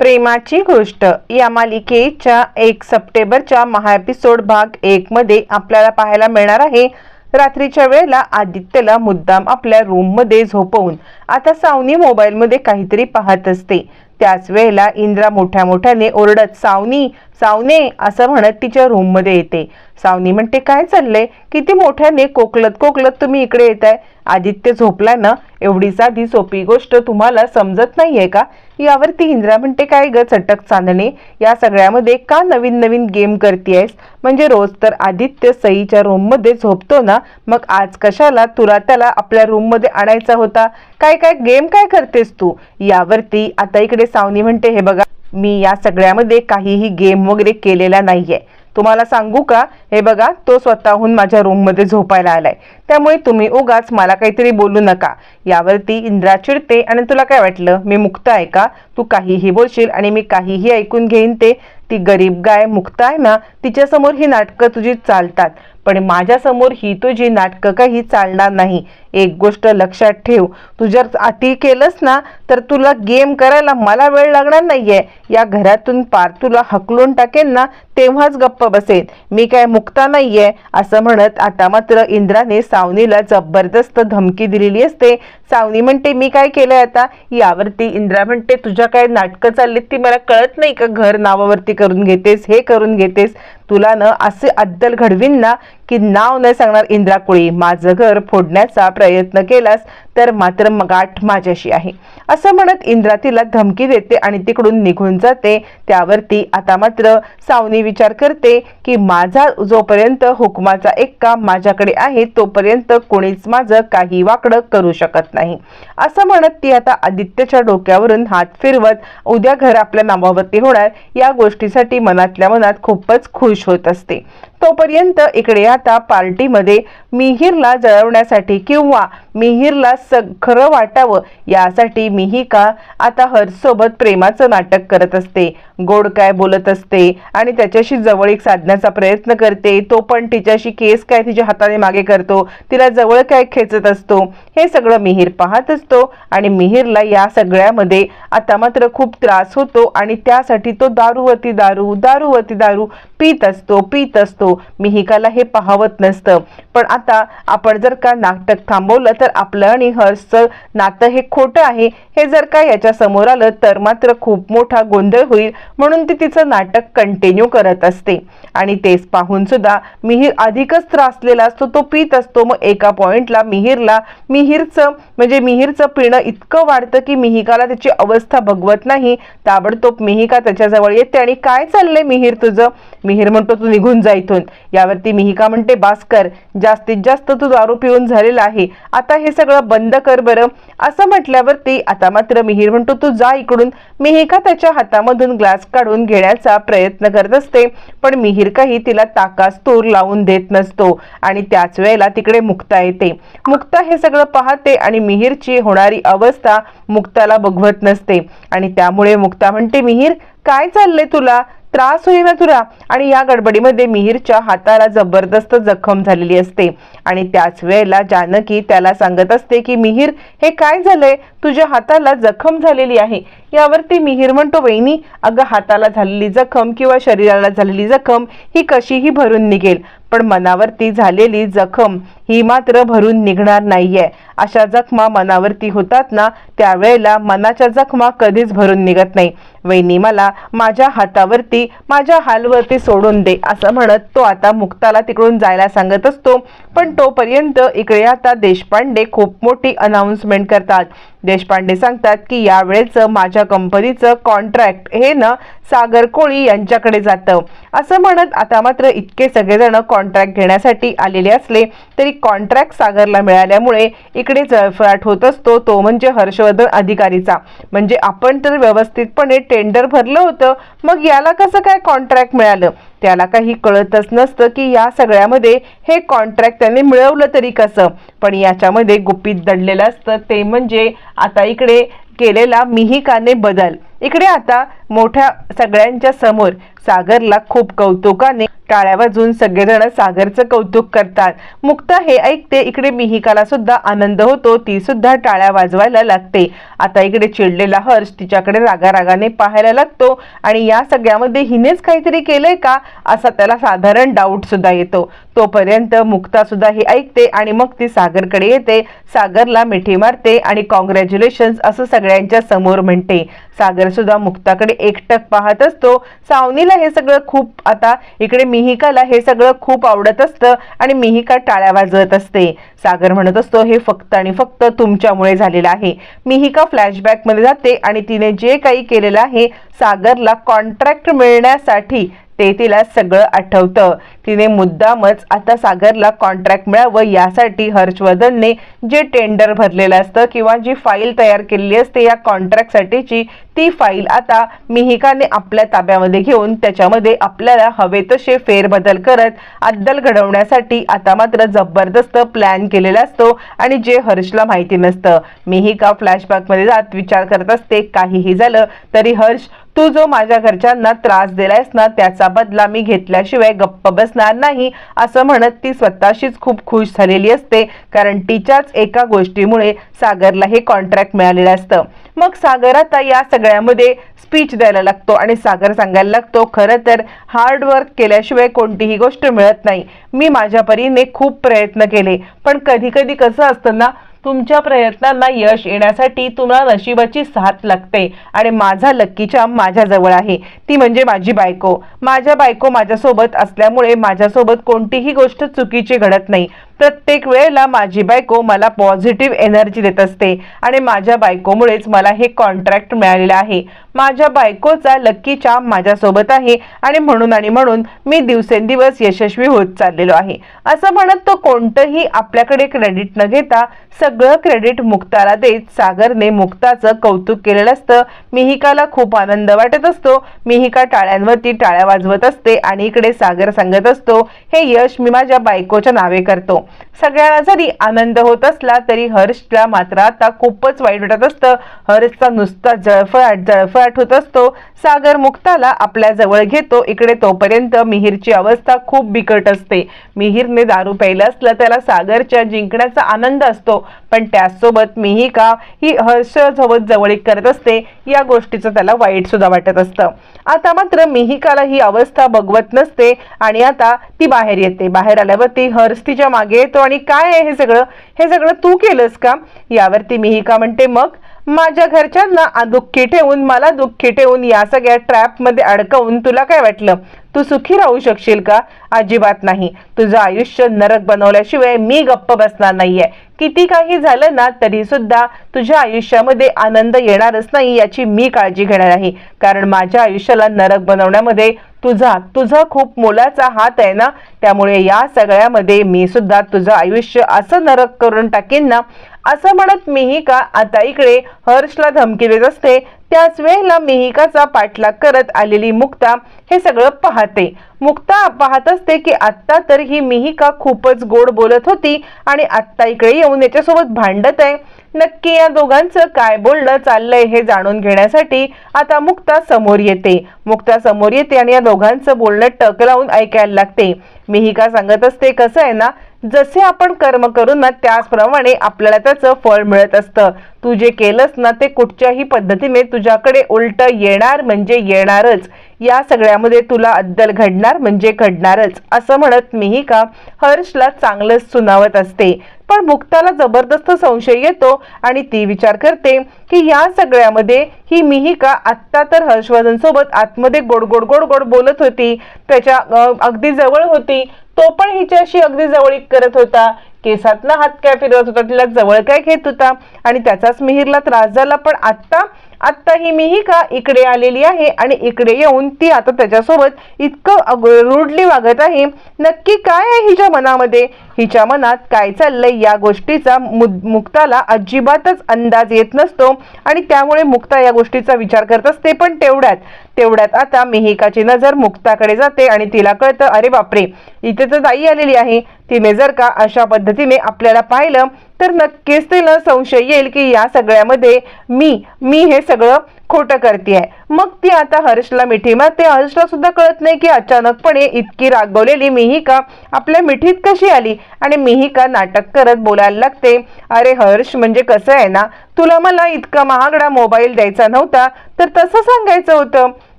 प्रेमाची गोष्ट. या मालिकेच्या एक सप्टेंबरच्या महाएपिसोड भाग एक मध्ये आपल्याला पाहायला मिळणार आहे. रात्रीच्या वेळेला आदित्यला मुद्दाम आपल्या रूममध्ये झोपवून. आता सावनी मोबाईलमध्ये काहीतरी पाहत असते. त्याच वेळेला इंद्रा मोठ्या मोठ्याने ओरडत सावनी सावने असं म्हणत तिच्या रूममध्ये येते. सावनी म्हणते काय चाललंय? किती मोठ्याने कोकलत कोकलत तुम्ही इकडे येत आहे आदित्य झोपला ना? एवढी साधी सोपी गोष्ट तुम्हाला समजत नाहीये का? यावरती इंद्रा म्हणते काय ग चटक चांदणे? या सगळ्यामध्ये का नवीन नवीन गेम करतेयस? म्हणजे रोज तर आदित्य सईच्या रूममध्ये झोपतो ना मग आज कशाला तुला त्याला आपल्या रूममध्ये आणायचा होता? काय काय गेम काय करतेस तू? यावरती आता इकडे सावनी म्हणते हे बघा मी या सगळ्यामध्ये काहीही गेम वगैरे केलेला नाहीये. तुम्हाला सांगू का? हे बघा तो स्वतःहून माझ्या रूममध्ये झोपायला आलाय. त्यामुळे तुम्ही उगाच मला काहीतरी बोलू नका. यावरती इंद्रा चिडते. आणि तुला काय वाटलं? मी मुक्त आहे का? तू काहीही बोलशील आणि मी काहीही ऐकून घेईन ते. ती गरीब गाय मुक्त आहे ना तिच्यासमोर ही नाटकं तुझी चालतात. पण माझ्यासमोर ही तुझी नाटकं काही चालणार नाही. एक गोष्ट लक्षात ठेव तू जर अति केलंस ना तर तुला गेम करायला मला वेळ लागणार नाहीये. या घरातून पार तुला हकलून टाकेन ना तेव्हाच गप्प बसेन. मी काय मुक्ता नाहीये असं म्हणत आता मात्र इंद्राने सावनीला जबरदस्त धमकी दिलेली असते. सावनी म्हणते मी काय केलंय आता? यावरती इंद्रा म्हणते तुझ्या काय नाटकं चाललीत ती मला कळत नाही का? घर नावावरती करून घेतेस हे करून घेतेस तुला न असे अद्दल घडवीन ना की नाव न सांगणार इंद्रा कुळी. माझं घर फोडण्याचा प्रयत्न केलास तर मात्र गाठ माझ्याशी आहे. असं म्हणत इंद्रा तिला धमकी देते आणि तिकडून निघून जाते. त्यावरती आता मात्र सावनी विचार करते की माझा जोपर्यंत हुकमाचा एक काम माझ्याकडे आहे तोपर्यंत कोणीच माझं काही वाकडं करू शकत नाही. असं म्हणत ती आता आदित्यच्या डोक्यावरून हात फिरवत उद्या घर आपल्या नावावरती होणार. या गोष्टीसाठी मनातल्या मनात खूपच खुश होत असते. तोपर्यंत इकडे आता पार्टीमध्ये मिहीरला जळवण्यासाठी किंवा मिहीरला स खरं वाटावं यासाठी मिहिका आता हर्षसोबत प्रेमाचं नाटक करत असते. गोड काय बोलत असते आणि त्याच्याशी जवळीक साधण्याचा प्रयत्न करते. तो पण तिच्याशी केस काय तिच्या हाताने मागे करतो. तिला जवळ काय खेचत असतो. हे सगळं मिहीर पाहत असतो आणि मिहीरला या सगळ्यामध्ये आता मात्र खूप त्रास होतो आणि त्यासाठी तो दारूवती दारू दारूवती दारू पीत असतो पीत असतो. मिहिकाला हे पाहवत नसतं. पण आता आता आपण जर का नाटक थांबवलं तर आपलं आणि हर्षचं नातं हे खोटं आहे. हे जर का याच्या समोर आलं तर मात्र खूप मोठा गोंधळ होईल म्हणून ती तिचं नाटक कंटिन्यू करत असते. आणि तेच पाहून सुद्धा मिहीर अधिकच त्रासलेला असतो तो पित असतो. मग एका पॉइंटला मिहीरला मिहीरचं म्हणजे मिहीरचं पिणं इतकं वाढतं की मिहिकाला त्याची अवस्था भगवत नाही. ताबडतोब मिहिका त्याच्याजवळ येते आणि काय चाललंय मिहीर तुझं? मिहीर म्हणतो तू निघून जा इथून. यावरती मिहिका म्हणते भास्कर जास्तीत जास्त तू दारू पिऊन झालेला आहे. आता हे सगळं बंद कर बरं. असं म्हटल्यावरती आता मात्र मिहीर म्हणतो तू जा इकडून. मिहिका त्याच्या हातामधून ग्लास काढून घेण्याचा प्रयत्न करत असते पण मिहीर काही तिला ताकास तूर लावून देत नसतो आणि त्याच वेळेला तिकडे मुक्ता येते. मुक्ता हे सगळं पाहते आणि मिहीरची होणारी अवस्था मुक्ताला बघवत नसते. आणि त्यामुळे मुक्ता म्हणते मिहीर काय चाललंय तुला? त्रास होईल ना तुला? आणि या गडबडीमध्ये मिहीरच्या हाताला जबरदस्त जखम झालेली असते. आणि त्याच वेळेला जानकी त्याला सांगत असते की मिहीर हे काय झालंय? तुझ्या हाताला जखम झालेली आहे. यावरती मिहीर म्हणतो वहिनी अगं हाताला झालेली जखम किंवा शरीराला झालेली जखम ही कशीही भरून निघेल पण मनावरती झालेली जखम ही मात्र भरून निघणार नाहीये. अशा जखमा मनावरती होतात ना त्यावेळेला मनाच्या जखमा कधीच भरून निघत नाही. वहिनी मला माझ्या हातावरती माझ्या हालवरती सोडून दे असं म्हणत तो आता मुक्ताला तिकडून जायला सांगत असतो. पण तोपर्यंत इकडे आता देशपांडे खूप मोठी अनाऊन्समेंट करतात. देशपांडे सांगतात की यावेळेचं माझ्या कंपनीचं कॉन्ट्रॅक्ट हे ना सागर कोळी यांच्याकडे जातं. असं म्हणत आता मात्र इतके सगळेजण कॉन्ट्रॅक्ट घेण्यासाठी आलेले असले तरी कॉन्ट्रॅक्ट सागरला मिळाल्यामुळे इकडे जळफळाट होत असतो तो म्हणजे हर्षवर्धन अधिकारीचा. म्हणजे आपण तर व्यवस्थितपणे टेंडर भरलं होतं मग याला कसं काय कॉन्ट्रॅक्ट मिळालं? त्याला काही कळतच नसतं की या सगळ्यामध्ये हे कॉन्ट्रॅक्ट त्याने मिळवलं तरी कसं? पण याच्यामध्ये गुपित दडलेलं असतं. ते म्हणजे आता इकडे केलेला मिहिकाने बदल. इकडे आता मोठ्या सगळ्यांच्या समोर सागरला खूप कौतुकाने टाळ्या वाजून सगळेजण सागरचं कौतुक करतात. मुक्ता हे ऐकते इकडे मिहिकाला सुद्धा आनंद होतो ती सुद्धा टाळ्या वाजवायला लागते. आता इकडे चिडलेला हर्ष तिच्याकडे रागारागाने पाहायला लागतो आणि या सगळ्यामध्ये हिनेच काहीतरी केलंय का असा त्याला साधारण डाऊट सुद्धा येतो. तोपर्यंत मुक्ता सुद्धा हे ऐकते आणि मग ती सागरकडे येते. सागरला मिठी मारते आणि कॉंग्रॅच्युलेशन्स असं सगळ्यांच्या समोर म्हणते. सागर सुद्धा मुक्ताकडे एकटक पाहत असतो. सावनीला हे सगळं खूप आता इकडे मिहिकाला हे सगळं खूप आवडत असतं आणि मिहिका टाळ्या वाजवत असते. सागर म्हणत असतो हे फक्त आणि फक्त तुमच्यामुळे झालेलं आहे. मिहिका फ्लॅशबॅकमध्ये जाते आणि तिने जे काही केलेलं आहे सागरला कॉन्ट्रॅक्ट मिळण्यासाठी ते तिला सगळं आठवतं. तिने मुद्दामच आता सागरला कॉन्ट्रॅक्ट मिळावं यासाठी हर्षवर्धनने जे टेंडर भरलेलं असतं किंवा जी फाईल तयार केलेली असते या कॉन्ट्रॅक्टसाठीची ती फाईल आता मिहिकाने आपल्या ताब्यामध्ये घेऊन त्याच्यामध्ये आपल्याला हवे तसे फेरबदल करत अद्दल घडवण्यासाठी आता मात्र जबरदस्त प्लॅन केलेला असतो आणि जे हर्षला माहिती नसतं. मिहिका फ्लॅशबॅकमध्ये जात विचार करत असते काहीही झालं तरी हर्ष तू जो माझ्या घरच्यांना त्रास दिलायस ना त्याचा बदला मी घेतल्याशिवाय गप्प बसणार नाही असं म्हणत ती स्वतःशीच खूप खुश झालेली असते. कारण तिच्याच एका गोष्टीमुळे सागरला हे कॉन्ट्रॅक्ट मिळालेलं असतं. मग सागर आता या सगळ्यामध्ये स्पीच द्यायला लागतो आणि सागर सांगायला लागतो खरं तर हार्ड वर्क केल्याशिवाय कोणतीही गोष्ट मिळत नाही. मी माझ्या परीने खूप प्रयत्न केले. पण कधी कधी कसं असतं ना तुमच्या प्रयत्नांना यश येण्यासाठी तुम्हाला नशिबाची साथ लागते आणि माझा लक्कीच्या माझ्याजवळ आहे. ती म्हणजे माझी बायको. माझ्या बायको माझ्यासोबत असल्यामुळे माझ्यासोबत कोणतीही गोष्ट चुकीची घडत नाही. प्रत्येक वेळेला माझी बायको मला पॉझिटिव्ह एनर्जी देत असते आणि माझ्या बायकोमुळेच मला हे कॉन्ट्रॅक्ट मिळालेलं आहे. माझ्या बायकोचा लक्की चाम माझ्यासोबत आहे आणि म्हणून आणि म्हणून मी दिवसेंदिवस यशस्वी होत चाललेलो आहे. असं म्हणत तो कोणतंही आपल्याकडे क्रेडिट न घेता सगळं क्रेडिट मुक्ताला देत सागरने मुक्ताचं कौतुक केलेलं असतं. मिहिकाला खूप आनंद वाटत असतो. मिहिका टाळ्यांवरती टाळ्या वाजवत असते आणि इकडे सागर सांगत असतो हे यश मी माझ्या बायकोच्या नावे करतो. सगळ्यांना जरी आनंद होत असला तरी हर्षला मात्र आता खूपच वाईट वाटत असतं. हर्षचा नुसता जळफळाट जळफळाट होत असतो. सागर मुक्ताला आपल्या जवळ घेतो. इकडे तोपर्यंत मिहीरची अवस्था खूप बिकट असते. मिहीरने दारू प्यायला असलं त्याला सागरच्या जिंकण्याचा आनंद असतो. पण त्याचसोबत मिहिका ही हर्षसोबत जवळीक करत असते. या गोष्टीचं त्याला वाईट सुद्धा वाटत असतं. आता मात्र मिहिकाला ही अवस्था बघवत नसते आणि आता ती बाहेर येते. बाहेर आल्यावरती हर्ष तिच्यामागे येतो आणि काय आहे हे सगळं? हे सगळं तू केलंस का? यावरती मीही का म्हणते मग माझ्या घरच्यांना दुःखी ठेवून मला दुःखी ठेवून या सगळ्या ट्रॅपमध्ये अडकवून तुला काय वाटलं? तू सुखी राहू शकशील का? अजिबात नाही. तुझं आयुष्य नरक बनवल्याशिवाय मी गप्प बसणार नाहीये. किती काही झालं ना तरी सुद्धा तुझ्या आयुष्यामध्ये आनंद येणारच नाही याची मी काळजी घेणार आहे. कारण माझ्या आयुष्याला नरक बनवण्यामध्ये तुझा तुझा खूप मोलाचा हात आहे ना. त्यामुळे या सगळ्यामध्ये मी सुद्धा तुझं आयुष्य असं नरक करून टाकेन ना असं म्हणत मिहिका आता इकडे हर्षला धमकी देत असते. त्याच वेळेला मिहिकाचा पाठलाग करत आलेली मुक्ता हे सगळं पाहते. मुक्ता पाहत असते की आत्ता तर ही मिहिका खूपच गोड बोलत होती आणि आत्ता इकडे येऊन याच्यासोबत भांडत आहे. नक्की या दोघांचं काय बोलणं चाललंय हे जाणून घेण्यासाठी आता मुक्ता समोर येते. मुक्ता समोर येते आणि या दोघांचं बोलणं टक लावून ऐकायला लागते. मिहिका सांगत असते कसं आहे ना? जसे आपण कर्म करू ना त्याचप्रमाणे आपल्याला त्याचं फळ मिळत असतं. तू जे केलंस ना ते कुठच्याही पद्धतीने तुझ्याकडे उलट येणार म्हणजे येणारच. या सगळ्यामध्ये तुला अद्दल घडणार म्हणजे घडणारच. असं म्हणत मिहिका हर्षला चांगलंच सुनावत असते. पण मुक्ताला जबरदस्त संशय येतो आणि ती विचार करते की या सगळ्यामध्ये ही मिहिका आत्ता तर हर्षवर्धन सोबत आतमध्ये गोड गोड गोड गोड बोलत होती. त्याच्या अगदी जवळ होती. तो पण हिच्याशी अगदी जवळीक करत होता. केसातला हात काय फिरवत होता तिला जवळ काय घेत होता? आणि त्याचाच मिहिरला त्रास झाला पण आत्ता आत्ता ही मिहिका इकडे आलेली आहे आणि इकडे येऊन ती आता त्याच्यासोबत इतकं रुडली वागत आहे. नक्की काय आहे हिच्या मनामध्ये? हिच्या मनात काय चाललंय या गोष्टीचा मुक्ताला अजिबातच अंदाज येत नसतो आणि त्यामुळे मुक्ता या गोष्टीचा विचार करत असते पण तेवढ्यात तेवढ्यात आता मिहिकाची नजर मुक्ताकडे जाते आणि तिला कळतं अरे बापरे इथे तर ताई आलेली आहे. तिने जर का अशा पद्धतीने आपल्याला पाहिलं तर नक्कीच तिला संशय येईल की या सगळ्यामध्ये मी मी हे सगळं खोटं करते मग ती आता हर्षला मिठी. मारते हर्षला सुद्धा कळत नाही की अचानकपणे इतकी रागवलेली मिहिका आपल्या मिठीत कशी आली? आणि मिहिका नाटक करत बोलायला लागते अरे हर्ष म्हणजे कसं आहे ना? तुला मला इतका महागडा मोबाईल द्यायचा नव्हता तर तसं सांगायचं होतं.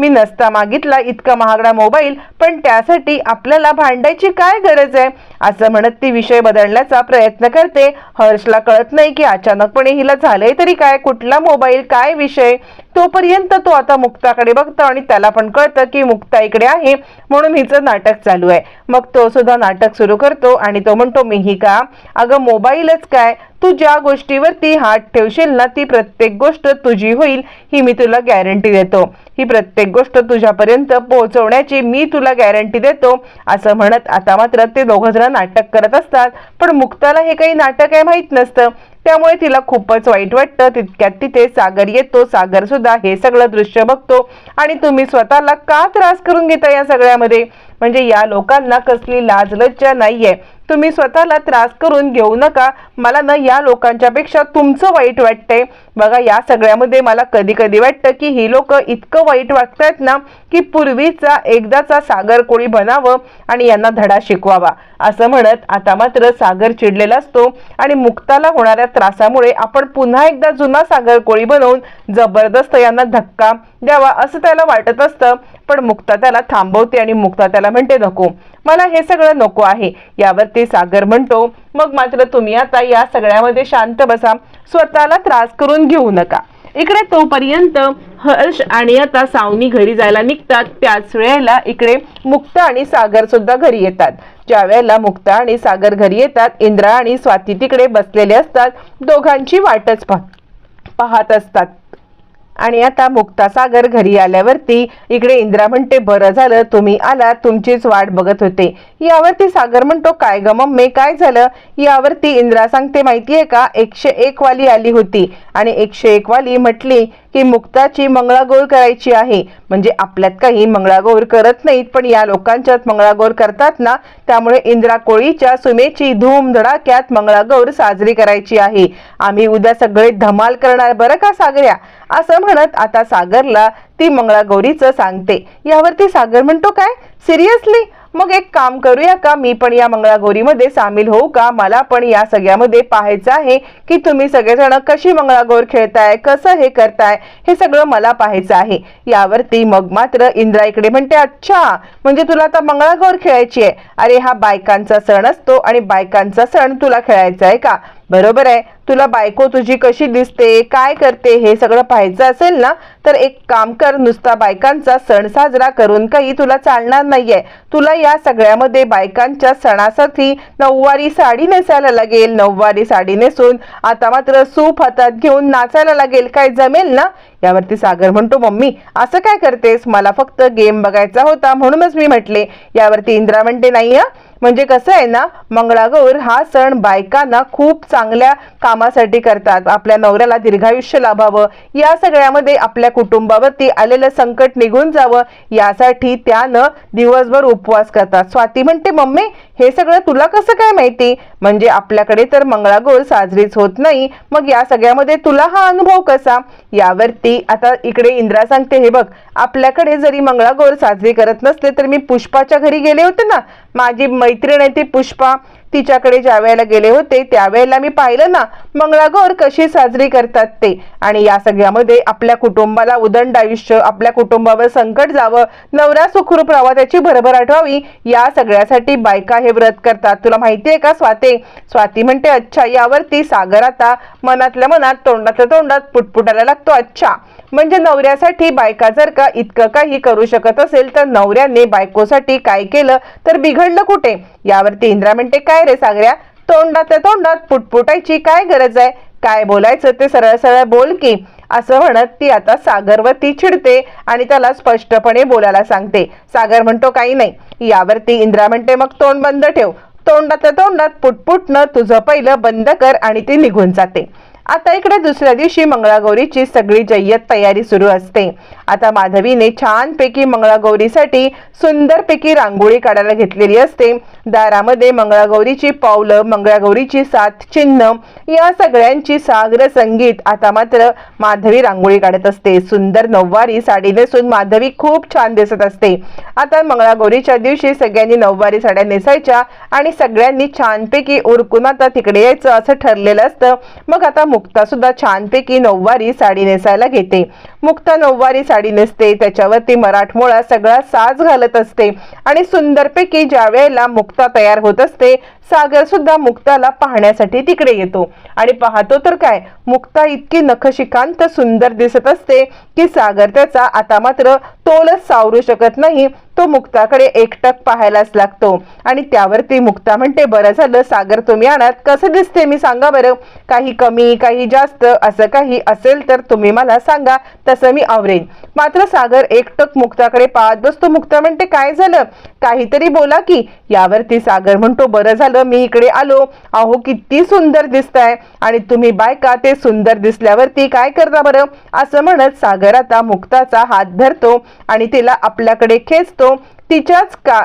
मी नसता मागितला इतका महागडा मोबाईल पण त्यासाठी आपल्याला भांडायची काय गरज आहे? असं म्हणत ती विषय बदलण्याचा प्रयत्न करते. हर्षला कळत नाही की अचानकपणे हिला झालंय तरी काय कुठला मोबाईल काय विषय? तोपर्यंत तो आता मुक्ताकडे बघतो आणि त्याला पण कळतं की मुक्ता इकडे आहे म्हणून हिचं नाटक चालू आहे. मग तो सुद्धा नाटक सुरू करतो आणि तो म्हणतो मी का अगं मोबाईलच काय? तू ज्या गोष्टीवरती हात ठेवशील ना ती प्रत्येक गोष्ट तुझी होईल ही मी तुला गॅरंटी देतो. ही प्रत्येक गोष्ट तुझ्यापर्यंत पोहोचवण्याची मी तुला गॅरंटी देतो. असं म्हणत आता मात्र ते दोघंजण नाटक करत असतात. पण मुक्ताला हे काही नाटक आहे माहीत नसतं. त्यामुळे तिला खूपच वाईट वाटतं. तितक्यात तिथे सागर येतो. सागर सुद्धा हे सगळं दृश्य बघतो. आणि तुम्ही स्वतःला का त्रास करून घेता या सगळ्यामध्ये? म्हणजे या लोकांना कसली लाज लज्जा नाहीये. तुम्ही स्वतःला त्रास करून घेऊ नका. मला ना या लोकांच्या पेक्षा तुमचं वाईट वाटतंय. बघा या सगळ्यामध्ये मला कधी कधी वाटतं की ही लोक इतकं वाईट वागतायत ना की पूर्वीचा एकदाचा सागर कोळी बनावं आणि यांना धडा शिकवावा. असं म्हणत आता मात्र सागर चिडलेला असतो आणि मुक्ताला होणाऱ्या त्रासामुळे आपण पुन्हा एकदा जुना सागर कोळी बनवून जबरदस्त यांना धक्का द्यावा असं त्याला वाटत असतं. पण मुक्ता त्याला थांबवते आणि मुक्ता त्याला म्हणते नको. मला हे सगळं नको आहे. यावरती सागर म्हणतो मग मात्र तुम्ही आता या सगळ्यामध्ये शांत बसा. स्वतःला त्रास करून घेऊ नका. इकडे तोपर्यंत हर्ष आणि आता सावनी घरी जायला निघतात. त्याच वेळेला इकडे मुक्ता आणि सागर सुद्धा घरी येतात. ज्या वेळेला मुक्ता आणि सागर घरी येतात इंद्रा आणि स्वाती तिकडे बसलेले असतात. दोघांची वाटच पाहत असतात. आणि आता मुक्तासागर घरी आल्यावरती इकडे इंद्रा म्हणते बरं झालं तुम्ही आला तुमचीच वाट बघत होते. यावरती सागर म्हणतो काय ग मम्मी काय झालं? यावरती इंद्रा सांगते माहितीये का एकशे एक वाली आली होती. आणि एकशे एक वाली म्हटली की मुक्ताची मंगळागौर करायची आहे. म्हणजे आपल्यात काही मंगळागौर करत नाहीत पण या लोकांच्यात मंगळागौर करतात ना त्यामुळे इंद्रा कोळीच्या सुमेची धूम धडाक्यात मंगळागौर साजरी करायची आहे. आम्ही उद्या सगळे धमाल करणार बरं का सागऱ्या? असं म्हणत आता सागरला ती मंगळागौरीचं सांगते. यावरती सागर म्हणतो काय? सिरियसली मग एक काम करूया का? मी पण या मंगळागौरीमध्ये सामील होऊ का? मला पण या सगळ्यामध्ये पाहायचं आहे की तुम्ही सगळेजण कशी मंगळागौर खेळताय कसं हे करताय हे सगळं मला पाहायचं आहे. यावरती मग मात्र इंद्रा इकडे म्हणते अच्छा म्हणजे तुला आता मंगळागौर खेळायची आहे. अरे हा बायकांचा सण असतो आणि बायकांचा सण तुला खेळायचा आहे का? बरोबर आहे. तुला बायको तुझी कशी दिसते काय करते हे सगळं पाहायचं असेल ना तर एक काम कर नुसता बायकांचा सण साजरा करून काही तुला चालणार नाहीये. तुला या सगळ्यामध्ये बायकांच्या सणासाठी नऊवारी साडी नेसायला लागेल. नऊवारी साडी नेसून आता मात्र सूप हातात घेऊन नाचायला लागेल. काय जमेल ना? यावरती सागर म्हणतो मम्मी असं काय करतेस? मला फक्त गेम बघायचा होता म्हणूनच मी म्हटले. यावरती इंद्रा म्हणते नाही म्हणजे कसं आहे ना मंगळागौर हा सण बायकांना खूप चांगल्या कामासाठी करतात. आपल्या नवऱ्याला दीर्घायुष्य लाभावं. या सगळ्यामध्ये आपल्या कुटुंबावरती आलेलं संकट निघून जावं. यासाठी त्यानं दिवसभर उपवास करतात. स्वाती म्हणते मम्मी हे सगळं तुला कसं काय माहिती? म्हणजे आपल्याकडे तर मंगळागौर साजरीच होत नाही. मग या सगळ्यामध्ये तुला हा अनुभव कसा? यावरती आता इकडे इंद्रा सांगते हे बघ आपल्याकडे जरी मंगळागौर साजरी करत नसले तर मी पुष्पाच्या घरी गेले होते ना. माझी मैत्रीण आहे ती पुष्पा. तिच्याकडे ज्या वेळेला गेले होते त्यावेळेला मी पाहिलं ना मंगळागौर कशी साजरी करतात ते. आणि या सगळ्यामध्ये आपल्या कुटुंबाला उदंड आयुष्य आपल्या कुटुंबावर संकट जावं नवरा सुखरूप राहावा त्याची भरभराट व्हावी या सगळ्यासाठी बायका हे व्रत करतात. तुला माहितीये का स्वाते? स्वाती म्हणते अच्छा यावरती सागर आता मनातल्या मनात तोंडातल्या तोंडात पुटपुटायला लागतो अच्छा. म्हणजे नवऱ्यासाठी बायका जर का इतकं काही करू शकत असेल तर नवऱ्याने बायकोसाठी काय केलं? तर बिघडलं कुठे? यावरती इंद्रा म्हणते काय रे सागऱ्या? तोंडातल्या तोंडात पुटपुटायची काय गरज आहे? काय बोलायचं ते सरळ सरळ बोल की. असं म्हणत ती आता सागरवरती चिडते आणि त्याला स्पष्टपणे बोलायला सांगते. सागर म्हणतो काही नाही. यावरती इंद्रा म्हणते मग तोंड बंद ठेव. तोंडातल्या तोंडात पुटपुटणं तुझं पहिलं बंद कर आणि ती निघून जाते. आता इकडे दुसऱ्या दिवशी मंगळागौरीची सगळी जय्यत तयारी सुरू असते. आता माधवीने छानपैकी मंगळागौरीसाठी सुंदरपैकी रांगोळी काढायला घेतलेली असते. दारामध्ये मंगळागौरीची पावलं मंगळागौरीची सात चिन्ह या सगळ्यांची सागर संगीत. आता मात्र माधवी रांगोळी काढत असते. सुंदर नऊवारी साडी नेसून माधवी खूप छान दिसत असते. आता मंगळागौरीच्या दिवशी सगळ्यांनी नऊवारी साड्या नेसायच्या आणि सगळ्यांनी छानपैकी उरकून आता तिकडे यायचं असं ठरलेलं असतं. मग आता मुक्ता सुद्धा छानपैकी नऊवारी साडी नेसायला घेते. मुक्ता नऊवारी साडी नेसते त्याच्यावरती मराठमोळा सगळा साज घालत असते आणि सुंदरपैकी ज्या वेळेला मुक्ता तयार होत असते सागर सुद्धा मुक्ताला पाहण्यासाठी तिकडे येतो. आणि पाहतो तर काय मुक्ता इतकी नखशिकांत सुंदर दिसत असते की सागर त्याचा आता मात्र तोलच सावरू शकत नाही. तो मुक्ताकडे एकटक पाहायलाच लागतो. आणि त्यावरती मुक्ता म्हणते बरं झालं सागर तुम्ही आणात. कसं दिसते मी सांगा बरं. काही कमी काही जास्त असं काही असेल तर तुम्ही मला सांगा. तसं मी आवरेन. मात्र सागर एकटक मुक्ताकडे पाहत बसतो. मुक्ता म्हणते काय झालं? काहीतरी बोला की. यावरती सागर म्हणतो बरं झालं मी इकडे आलो. अहो किती सुंदर दिसताय. आणि तुम्ही बायका ते सुंदर दिसल्यावरती काय करता बरं? असं म्हणत सागर आता मुक्ताचा हात धरतो आणि तिला आपल्याकडे खेचतो. तिच्याच का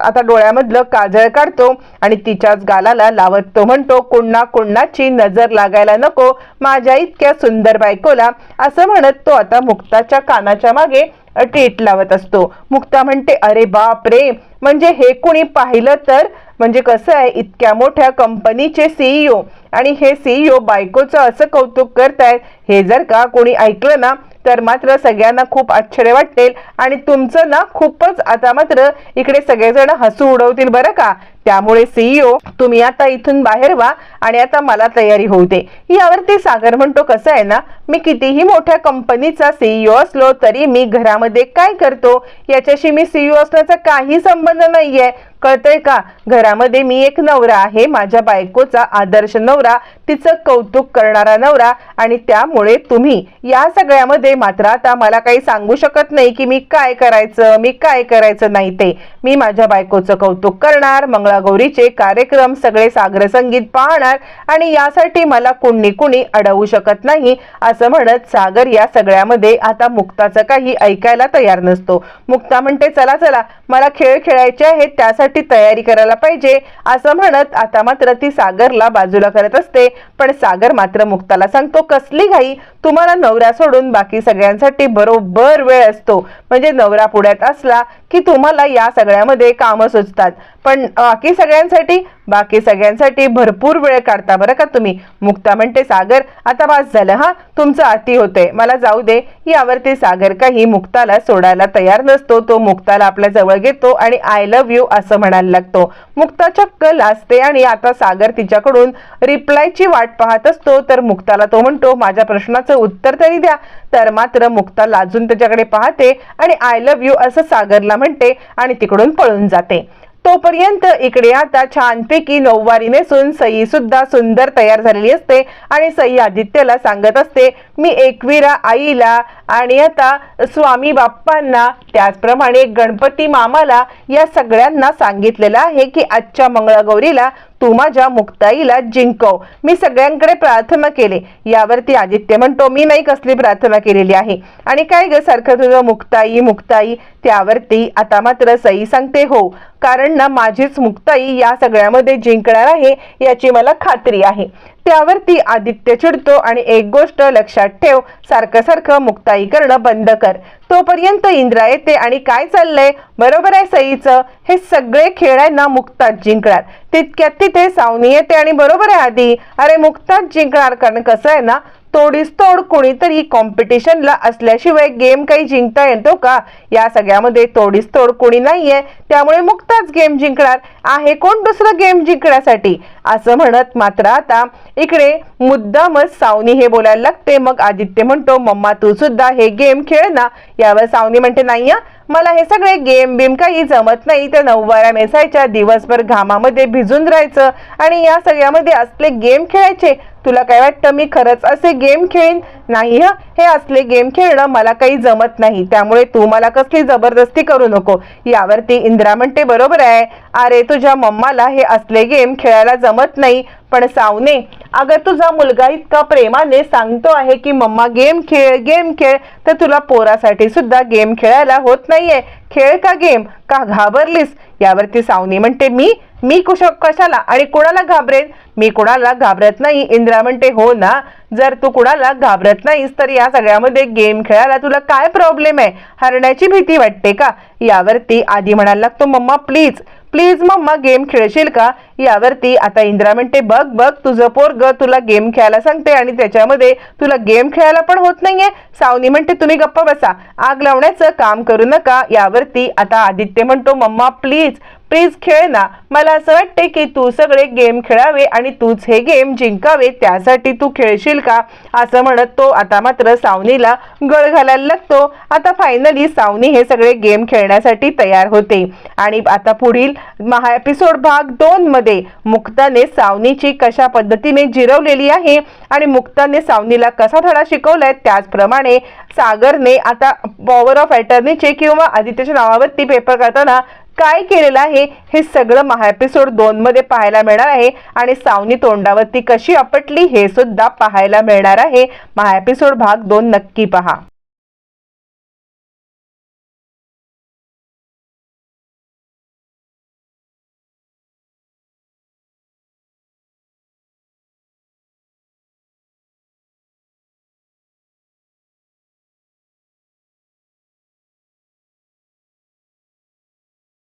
आता डोळ्यामधलं काजळ काढतो आणि तिच्याच गालाला लावत तो म्हणतो कुणा कुणाची नजर लागायला नको माझ्या इतक्या सुंदर बायकोला. असं म्हणत तो आता मुक्ताच्या कानाच्या मागे टेट लावत असतो. मुक्ता म्हणते अरे बाप रे म्हणजे हे कुणी पाहिलं तर म्हणजे कसं आहे इतक्या मोठ्या कंपनीचे सीईओ आणि हे सीईओ बायकोचं असं कौतुक करतायत हे जर का कोणी ऐकलं ना तर मात्र सगळ्यांना खूप आश्चर्य वाटेल. आणि तुमचं ना खूपच आता मात्र इकडे सगळेजण हसू उडवतील बरं का? त्यामुळे सीईओ तुम्ही आता इथून बाहेर व्हा आणि आता मला तयारी होऊ दे. यावरती सागर म्हणतो कसं आहे ना मी कितीही मोठ्या कंपनीचा सीईओ असलो तरी मी घरामध्ये काय करतो? याच्याशी मी सीईओ असण्याचा काही संबंध नाहीये. कळतंय का? घरामध्ये मी एक नवरा आहे माझ्या बायकोचा आदर्श नवरा तिचं कौतुक करणारा नवरा आणि त्यामुळे तुम्ही या सगळ्यामध्ये मात्र आता मला काही सांगू शकत नाही की मी काय करायचं मी काय करायचं नाही ते. मी माझ्या बायकोचं कौतुक करणार मंगळागौरीचे कार्यक्रम सगळे सागर संगीत पाहणार आणि यासाठी मला कुणी कुणी अडवू शकत नाही असं म्हणत सागर या सगळ्यामध्ये आता मुक्ताचं काही ऐकायला तयार नसतो. मुक्ता म्हणते चला चला मला खेळ खेळायचे आहेत त्यासाठी तयारी करायला पाहिजे असं म्हणत आता मात्र ती सागरला बाजूला करत असते. पण सागर मात्र मुक्ताला सांगतो कसली घाई? तुम्हाला नवरा सोडून बाकी सगळ्यांसाठी बरोबर वेळ असतो. म्हणजे नवरा पुण्यात असला की तुम्हाला या सगळ्यामध्ये कामं सुचतात. पण बाकी सगळ्यांसाठी? बाकी सगळ्यांसाठी भरपूर वेळ काढता बरं का तुम्ही. मुक्ता म्हणते सागर आता वास झालं हा? तुमचं अति होतंय. मला जाऊ दे. यावरती सागर काही मुक्ताला सोडायला तयार नसतो. तो मुक्ताला आपल्या जवळ घेतो आणि आय लव्ह यू असं म्हणायला लागतो. मुक्ता चक्क लाजते आणि आता सागर तिच्याकडून रिप्लायची वाट पाहत असतो. तर मुक्ताला तो म्हणतो माझ्या प्रश्नाचं उत्तर तरी द्या. तर मात्र मुक्ता लाजून त्याच्याकडे पाहते आणि आय लव्ह यू असं सागरला म्हणते आणि तिकडून पळून जाते. तोपर्यंत इकडे आता छानपैकी नऊवारी नेसून सई सुद्धा सुंदर तयार झालेली असते आणि सई आदित्यला सांगत असते मी एकवीरा आईला आणि आता स्वामी बाप्पांना त्याचप्रमाणे गणपती मामाला या सगळ्यांना सांगितलेलं आहे की आजच्या मंगळागौरीला तू माझ्या मुक्ताईला जिंकव. मी सगळ्यांकडे प्रार्थना केले. यावरती आदित्य म्हणतो मी नाही कसली प्रार्थना केलेली आहे. आणि काय ग सारखं तुझं मुक्ताई मुक्ताई? त्यावरती आता मात्र सई सांगते हो कारण ना माझीच मुक्ताई या सगळ्यामध्ये जिंकणार आहे याची मला खात्री आहे. त्यावरती आदित्य चिडतो आणि एक गोष्ट लक्षात ठेव सारखं सारखं मुक्ताई करणं बंद कर. तोपर्यंत इंद्रा येते आणि काय चाललंय? बरोबर आहे सईचं? हे सगळे खेळ आहे ना मुक्ताच जिंकणार. तितक्यात तिथे सावनी येते आणि बरोबर आहे आधी. अरे मुक्ताच जिंकणार? कारण कसं आहे ना तोडीस तोड कोणीतरी कॉम्पिटिशनला असल्याशिवाय गेम काही जिंकता येतो का? या सगळ्यामध्ये तोडीस तोड कोणी नाहीये. त्यामुळे मुक्ताच गेम जिंकणार आहे कोण दुसरं गेम जिंकण्यासाठी? असं म्हणत मात्र आता इकडे मुद्दामच सावनी हे बोलायला लागते. मग आदित्य म्हणतो मम्मा तू सुद्धा हे गेम खेळ ना. यावर सावनी म्हणते नाही मला हे सगळे गेम बिम काही जमत नाही. तर नऊवारा मेसायच्या दिवसभर घामामध्ये भिजून राहायचं आणि या सगळ्यामध्ये असले गेम खेळायचे. तुला काय वाटतं मी खरंच असे गेम खेळीन? नाही हं हे असले गेम खेळणं मला काही जमत नाही. त्यामुळे तू मला कसली जबरदस्ती करू नको. यावरती इंदिरा म्हणते बरोबर आहे. अरे तुझ्या मम्माला हे असले गेम खेळायला जमत नाही. पण सावने अगर तुझा मुलगा इतका प्रेमाने सांगतो आहे की मम्मा गेम खेळ गेम खेळ. तर तुला पोरासाठी सुद्धा गेम खेळायला होत नाहीये. खेळ का गेम? का घाबरलीस? यावरती सावनी म्हणते मी मी कुश कशाला आणि कोणाला घाबरेन? मी कोणाला घाबरत नाही. इंद्रा म्हणते हो ना जर तू कुणाला घाबरत नाहीस तर या सगळ्यामध्ये गेम खेळायला तुला काय प्रॉब्लेम आहे? हरण्याची भीती वाटते का? यावरती आधी म्हणायला लागतो mamma please please mamma game खेळशील का? यावरती आता इंद्रा म्हणते बघ बघ तुझं पोरग तुला गेम खेळायला सांगते आणि त्याच्यामध्ये तुला गेम खेळायला पण होत नाहीये. सावनी म्हणते तुम्ही गप्प बसा. आग लावण्याचं काम करू नका. यावरती आता आदित्य म्हणतो मम्मा प्लीज प्लीज खेळ ना. मला असं वाटते की तू सगळे गेम खेळावे आणि तूच हे गेम जिंकावे त्यासाठी तू खेळशील का? असं म्हणत तो आता मात्र सावनीला गळ घालायला लागतो. आता फायनली सावनी हे सगळे गेम खेळण्यासाठी तयार होते. आणि आता पुढील महा एपिसोड भाग दोन मध्ये मुक्ताने सावनीची कशा पद्धतीने जिरवलेली आहे आणि मुक्ताने सावनीला कसा धडा शिकवलाय त्याचप्रमाणे सागरने आता पॉवर ऑफ अटर्नीचे किंवा आदित्यच्या नावावरती पेपर करताना काय केलेलं आहे हे सगळं महा एपिसोड दोन मध्ये पाहायला मिळणार आहे. आणि सावनी तोंडावरती कशी आपटली हे सुद्धा पाहायला मिळणार आहे. महा एपिसोड भाग दोन नक्की पहा.